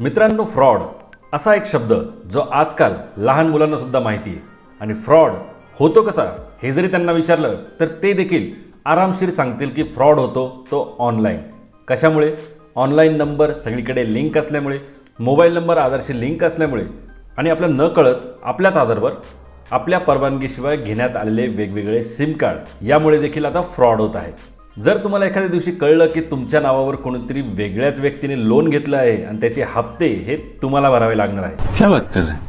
मित्रांनो फ्रॉड असा एक शब्द जो आजकाल लहान मुलांना सुद्धा माहिती आहे. आणि फ्रॉड होतो कसा? हे जरी त्यांना विचारलं तर ते देखील आरामशीर सांगतील की फ्रॉड होतो तो ऑनलाईन. कशामुळे? ऑनलाईन नंबर सगळीकडे लिंक असल्यामुळे मोबाईल नंबर आधारशी लिंक असल्यामुळे आणि आपलं न कळत आपल्याच आधारवर आपल्या परवानगीशिवाय घेण्यात आलेले वेगवेगळे सिम कार्ड. यामुळे देखील आता फ्रॉड होत आहे. जर तुम्हाला एखाद्या दिवशी कळलं की तुमच्या नावावर कोणीतरी वेगळ्याच व्यक्तीने लोन घेतलं आहे आणि त्याचे हप्ते हे तुम्हाला भरावे लागणार आहे. क्या बात कर रहे हैं?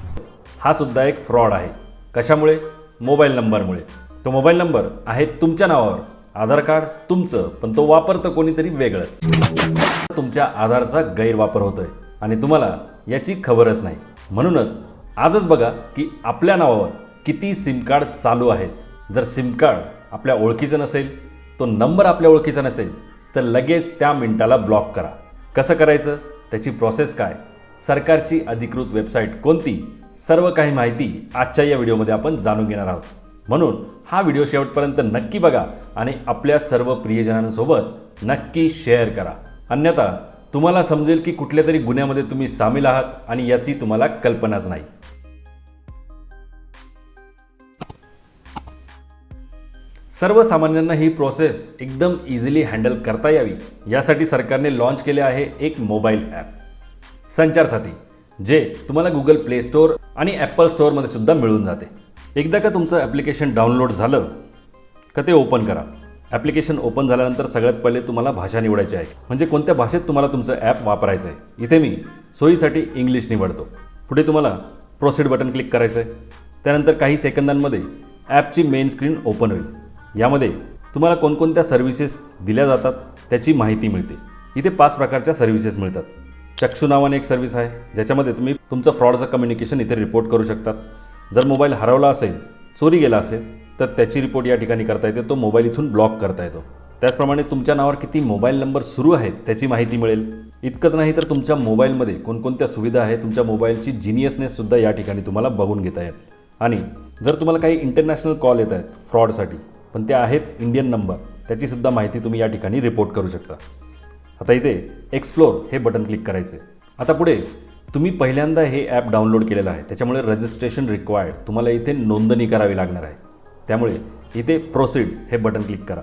हा सुद्धा एक फ्रॉड आहे. कशामुळे? मोबाईल नंबरमुळे. तो मोबाईल नंबर आहे तुमच्या नावावर. आधार कार्ड तुमचं पण तो वापरतं कोणीतरी वेगळंच. तुमच्या आधारचा गैरवापर होतोय आणि तुम्हाला याची खबरच नाही. म्हणूनच आजच बघा की आपल्या नावावर किती सिम कार्ड चालू आहेत. जर सिम कार्ड आपल्या ओळखीचं नसेल तो नंबर आपल्या ओळखीचा नसेल तर लगेच त्या मिनिटाला ब्लॉक करा. कसं करायचं? त्याची प्रोसेस काय? सरकारची अधिकृत वेबसाईट कोणती? सर्व काही माहिती आजच्या या व्हिडिओमध्ये आपण जाणून घेणार आहोत. म्हणून हा व्हिडिओ शेवटपर्यंत नक्की बघा आणि आपल्या सर्व प्रियजनांसोबत नक्की शेअर करा. अन्यथा तुम्हाला समजेल की कुठल्या तरी गुन्ह्यामध्ये तुम्ही सामील आहात आणि याची तुम्हाला कल्पनाच नाही. सर्वसामान्यांना ही प्रोसेस एकदम इझिली हँडल करता यावी. यासाठी सरकारने लॉन्च केले आहे एक मोबाईल ॲप संचारसाथी जे तुम्हाला गुगल प्ले स्टोअर आणि ॲपल स्टोअरमध्ये सुद्धा मिळून जाते. एकदा का तुमचं ॲप्लिकेशन डाउनलोड झालं का ते ओपन करा. ॲप्लिकेशन ओपन झाल्यानंतर सगळ्यात पहिले तुम्हाला भाषा निवडायची आहे. म्हणजे कोणत्या भाषेत तुम्हाला तुमचं ॲप वापरायचं आहे? इथे मी सोयीसाठी इंग्लिश निवडतो. पुढे तुम्हाला प्रोसिड बटन क्लिक करायचं आहे त्यानंतर काही सेकंदांमध्ये ॲपची मेन स्क्रीन ओपन होईल. यामध्ये तुम्हाला कोणकोणत्या सर्व्हिसेस दिल्या जातात त्याची माहिती मिळते. इथे पाच प्रकारच्या सर्व्हिसेस मिळतात. चक्षु नावाने एक सर्व्हिस आहे ज्याच्यामध्ये तुम्ही तुमचं फ्रॉडचं कम्युनिकेशन इथे रिपोर्ट करू शकतात. जर मोबाईल हरवला असेल चोरी गेला असेल तर त्याची रिपोर्ट या ठिकाणी करता येते तो मोबाईल इथून ब्लॉक करता येतो. त्याचप्रमाणे तुमच्या नावावर किती मोबाईल नंबर सुरू आहेत त्याची माहिती मिळेल. इतकंच नाही तर तुमच्या मोबाईलमध्ये कोणकोणत्या सुविधा आहे तुमच्या मोबाईलची जिनियसनेससुद्धा या ठिकाणी तुम्हाला बघून घेता येईल. आणि जर तुम्हाला काही इंटरनॅशनल कॉल येत आहेत फ्रॉडसाठी पण ते आहेत इंडियन नंबर त्याचीसुद्धा माहिती तुम्ही या ठिकाणी रिपोर्ट करू शकता. आता इथे एक्सप्लोर हे बटन क्लिक करायचे आता पुढे तुम्ही पहिल्यांदा हे ॲप डाउनलोड केलेलं आहे. त्याच्यामुळे रजिस्ट्रेशन रिक्वायर्ड तुम्हाला इथे नोंदणी करावी लागणार आहे. त्यामुळे इथे प्रोसीड हे बटन क्लिक करा.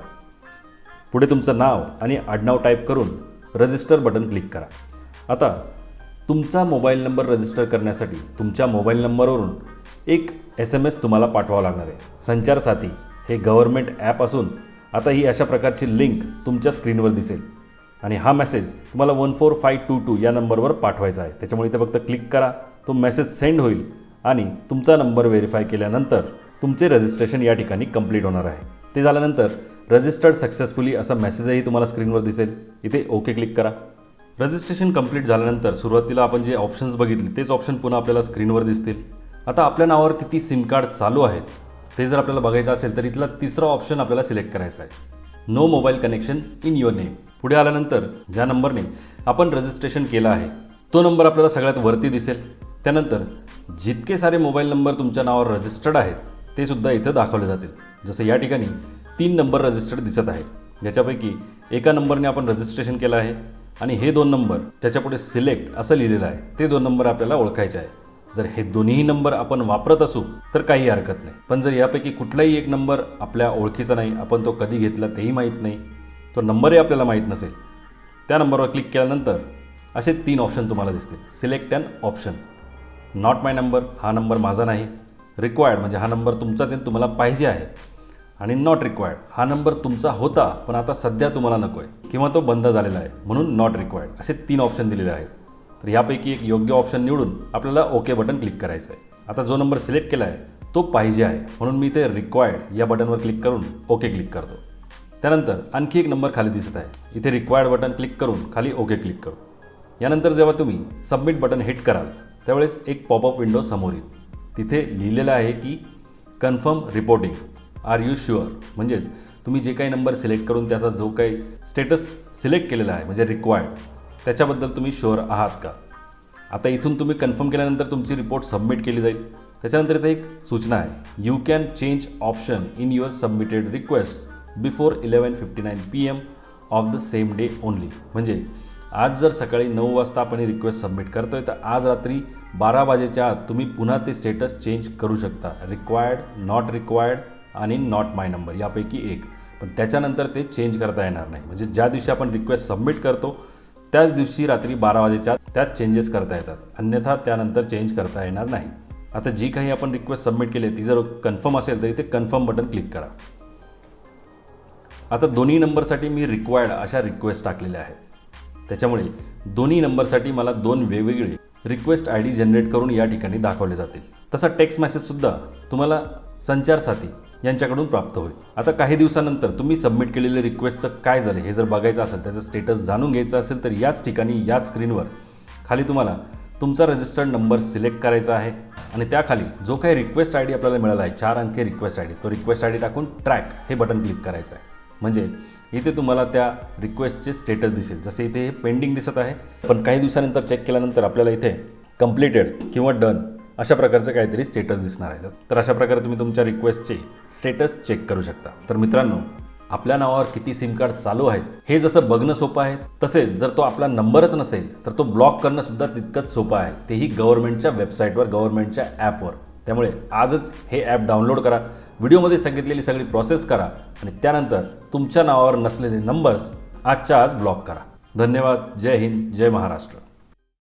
पुढे तुमचं नाव आणि आडनाव टाईप करून रजिस्टर बटन क्लिक करा. आता तुमचा मोबाईल नंबर रजिस्टर करण्यासाठी तुमच्या मोबाईल नंबरवरून एक एस एम एस तुम्हाला पाठवावा लागणार आहे. संचार साथी हे गव्हर्नमेंट ॲप असून आता ही अशा प्रकारची लिंक तुमच्या स्क्रीनवर दिसेल. आणि हा मेसेज तुम्हाला one four five two two या नंबरवर पाठवायचा आहे. त्याच्यामुळे इथे फक्त क्लिक करा तो मेसेज सेंड होईल आणि तुमचा नंबर व्हेरीफाय केल्यानंतर तुमचे रजिस्ट्रेशन या ठिकाणी कंप्लीट होणार आहे. ते झाल्यानंतर रजिस्टर्ड सक्सेसफुली असा मेसेजही तुम्हाला स्क्रीनवर दिसेल. इथे ओके क्लिक करा. रजिस्ट्रेशन कंप्लीट झाल्यानंतर सुरुवातीला आपण जे ऑप्शन्स बघितले तेच ऑप्शन पुन्हा आपल्याला स्क्रीनवर दिसतील. आता आपल्या नावावर किती सिम कार्ड चालू आहेत ते जर आपल्याला बघायचं असेल तर इथला तिसरा ऑप्शन आपल्याला सिलेक्ट करायचा आहे. No mobile connection in your name पुढे आल्यानंतर ज्या नंबरने आपण रजिस्ट्रेशन केलं आहे तो नंबर आपल्याला सगळ्यात वरती दिसेल. त्यानंतर जितके सारे मोबाईल नंबर तुमच्या नावावर रजिस्टर्ड आहेत ते सुद्धा इथं दाखवले जातील. जसं या ठिकाणी तीन नंबर रजिस्टर्ड दिसत आहेत. ज्याच्यापैकी एका नंबरने आपण रजिस्ट्रेशन केलं आहे आणि हे दोन नंबर त्याच्यापुढे सिलेक्ट असं लिहिलेलं आहे ते दोन नंबर आपल्याला ओळखायचे आहे जर हे दोन्ही नंबर आपण वापरत असू तर काही हरकत नाही. पण जर यापैकी कुठलाही एक नंबर आपल्या ओळखीचा नाही आपण तो कधी घेतला तेही माहीत नाही तो नंबरही आपल्याला माहीत नसेल त्या नंबरवर क्लिक केल्यानंतर असे तीन ऑप्शन तुम्हाला दिसतील. Select and option not my number हा नंबर माझा नाही. रिक्वायर्ड म्हणजे हा नंबर तुमचाच आहे तुम्हाला पाहिजे आहे. आणि नॉट रिक्वायर्ड हा नंबर तुमचा होता पण आता सध्या तुम्हाला नको आहे किंवा तो बंद झालेला आहे म्हणून नॉट रिक्वायर्ड असे तीन ऑप्शन दिलेले आहेत. तर यापैकी एक योग्य ऑप्शन निवडून आपल्याला ओके बटन क्लिक करायचं आहे आता जो नंबर सिलेक्ट केला आहे तो पाहिजे आहे. म्हणून मी ते रिक्वायर्ड या बटनवर क्लिक करून ओके क्लिक करतो. त्यानंतर आणखी एक नंबर खाली दिसत आहे. इथे रिक्वायर्ड बटन क्लिक करून खाली ओके क्लिक करू. यानंतर जेव्हा तुम्ही सबमिट बटन हिट कराल त्यावेळेस एक पॉपअप विंडो समोर येईल. तिथे लिहिलेलं आहे की confirm reporting are you sure म्हणजेच तुम्ही जे काही नंबर सिलेक्ट करून त्याचा जो काही स्टेटस सिलेक्ट केलेला आहे म्हणजे रिक्वायर्ड त्याच्याबद्दल तुम्ही शुअर आहात का? आता इथून तुम्ही कन्फर्म केल्यानंतर तुमची रिपोर्ट सबमिट केली जाईल. त्याच्यानंतर इथे एक सूचना आहे. You can change option in your submitted request before eleven fifty nine P M of the same day only म्हणजे आज जर सकाळी नऊ वाजता आपण ही रिक्वेस्ट सबमिट करतोय तर आज रात्री बारा वाजेच्या आत तुम्ही पुन्हा ते स्टेटस चेंज करू शकता. रिक्वायर्ड नॉट रिक्वायर्ड आणि नॉट माय नंबर यापैकी एक. पण त्याच्यानंतर ते चेंज करता येणार नाही. म्हणजे ज्या दिवशी आपण रिक्वेस्ट सबमिट करतो त्याच दिवशी रात्री बारा वाजेच्या त्यात चेंजेस करता येतात. अन्यथा त्यानंतर चेंज करता येणार नाही. आता जी काही आपण रिक्वेस्ट सबमिट केली ती जर कन्फर्म असेल तर ते कन्फर्म बटन क्लिक करा. आता दोन्ही नंबरसाठी मी रिक्वायर्ड अशा रिक्वेस्ट टाकलेल्या आहेत. त्याच्यामुळे दोन्ही नंबरसाठी मला दोन वेगवेगळे रिक्वेस्ट आय डी जनरेट करून या ठिकाणी दाखवले जातील. तसा टेक्स्ट मेसेजसुद्धा तुम्हाला संचार साथी यांच्याकडून प्राप्त होईल. आता काही दिवसानंतर तुम्ही सबमिट केलेले रिक्वेस्टचं काय झालं हे जर बघायचं असेल त्याचं स्टेटस जाणून घ्यायचं असेल तर याच ठिकाणी याच स्क्रीनवर खाली तुम्हाला तुमचा रजिस्टर्ड नंबर सिलेक्ट करायचा आहे आणि त्याखाली जो काही रिक्वेस्ट आय डी आपल्याला मिळाला आहे चार अंकी रिक्वेस्ट आय डी तो रिक्वेस्ट आय डी टाकून ट्रॅक हे बटन क्लिक करायचं आहे. म्हणजे इथे तुम्हाला त्या रिक्वेस्टचे स्टेटस दिसेल. जसे इथे हे पेंडिंग दिसत आहे पण काही दिवसानंतर चेक केल्यानंतर आपल्याला इथे कम्प्लिटेड किंवा डन अशा प्रकारचं काहीतरी स्टेटस दिसणार आहे. तर अशा प्रकारे तुम्ही तुमच्या रिक्वेस्टचे स्टेटस चेक करू शकता. तर मित्रांनो आपल्या नावावर किती सिम कार्ड चालू आहेत हे जसं बघणं सोपं आहे तसेच जर तो आपला नंबरच नसेल तर तो ब्लॉक करणं सुद्धा तितकंच सोपं आहे. तेही गव्हर्नमेंटच्या वेबसाईटवर गव्हर्नमेंटच्या ॲपवर त्यामुळे आजच हे ॲप डाउनलोड करा व्हिडिओमध्ये सांगितलेली सगळी प्रोसेस करा आणि त्यानंतर तुमच्या नावावर नसलेले नंबर्स आजच्या आज ब्लॉक करा. धन्यवाद. जय हिंद. जय महाराष्ट्र.